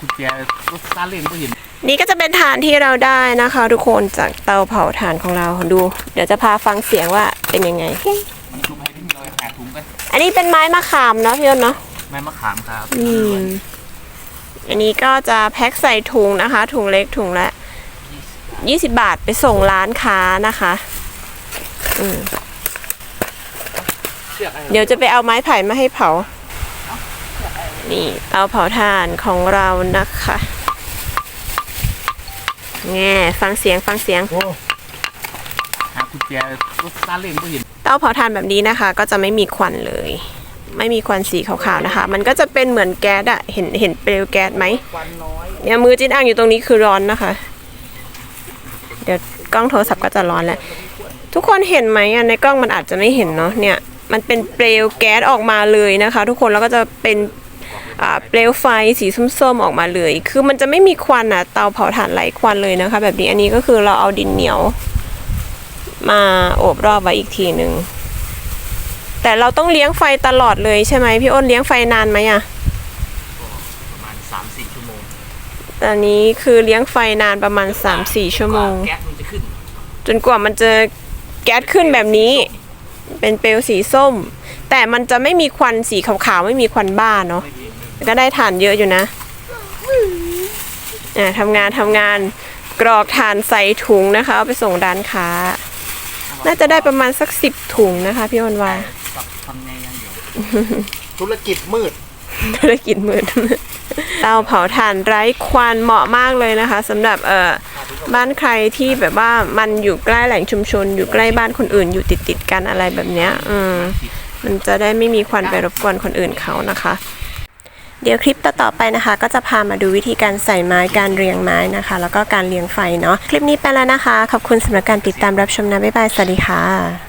กุญแจรถซาเล้งก็เห็น นี่ก็จะเป็นฐานที่เราได้นะคะ ทุกคนจากเตาเผาถ่านของเราดู เดี๋ยวจะพาฟังเสียงว่าเป็นยังไง มันชุบให้ที่เราหาถุงกันอันนี้เป็นไม้มะขามเนาะพี่อ้นเนาะไม้มะขามครับอืมอันนี้ก็จะแพ็คใส่ถุงนะคะ ถุงเล็กถุงละ20บาทไปส่งร้านค้านะคะ อืมเชือกอะไรเดี๋ยวจะไปเอาไม้ไผ่มาให้เผา นี่เตาเผาถ่านของเรานะคะแง่ฟังเสียงฟังเสียงหากุญแจรถซาเล้งก็เห็นเตาเผาถ่านแบบนี้นะคะ ก็จะไม่มีควันเลย ไม่มีควันสีขาวๆนะคะ มันก็จะเป็นเหมือนแก๊สอะเห็นเห็นเปลวแก๊สไหมควันน้อยเนี่ยมือจิ้นอ่างอยู่ตรงนี้คือร้อนนะคะ เดี๋ยวกล้องโทรศัพท์ก็จะร้อนแล้ว ทุกคนเห็นไหมอะในกล้องมันอาจจะไม่เห็นเนาะเนี่ยมันเป็นเปลวแก๊สออกมาเลยนะคะ ทุกคนแล้วก็จะเป็นอ่า เปลวไฟสีส้มๆออกมาเลย คือมันจะไม่มีควันอะเตาเผาถ่านไหลควันเลยนะคะ แบบนี้อันนี้ก็คือเราเอาดินเหนียว มาโอบรอบไว้อีกทีหนึ่งแต่เราต้องเลี้ยงไฟตลอดเลยใช่ไหมพี่อ้นเลี้ยงไฟนานไหมอะประมาณ3-4ชั่วโมงตอนนี้คือเลี้ยงไฟนานประมาณ3-4ชั่วโมงแก๊สมันจะขึ้นจนกว่ามันจะแก๊สขึ้นแบบนี้ เป็นเปลวสีส้ม แต่มันจะไม่มีควันสีขาวๆไม่มีควันบ้าเนาะ ก็ได้ถ่านเยอะอยู่นะอ่าทำงานทำงานกรอกถ่านใส่ถุงนะคะเอาไปส่งร้านค้า น่าจะได้ประมาณสักสิบถุงนะคะ พี่อ้นว่ากับทำไงยังเดียวธุรกิจมืด ธุรกิจมืดเตาเผาถ่านไร้ควันเหมาะมากเลยนะคะสำหรับเอ่อบ้านใครที่แบบว่ามันอยู่ใกล้แหล่งชุมชน อยู่ใกล้บ้านคนอื่น อยู่ติดติดๆกันอะไรแบบเนี้ย อืมมันจะได้ไม่มีควันไปรบกวนคนอื่นเขานะคะ เดี๋ยวคลิปต่อๆไปนะคะ ก็จะพามาดูวิธีการใส่ไม้การเรียงไม้นะคะ แล้วก็การเรียงไฟเนาะคลิปนี้ไปแล้วนะคะ ขอบคุณสำหรับการติดตามรับชมนะบ๊ายบายสวัสดีค่ะ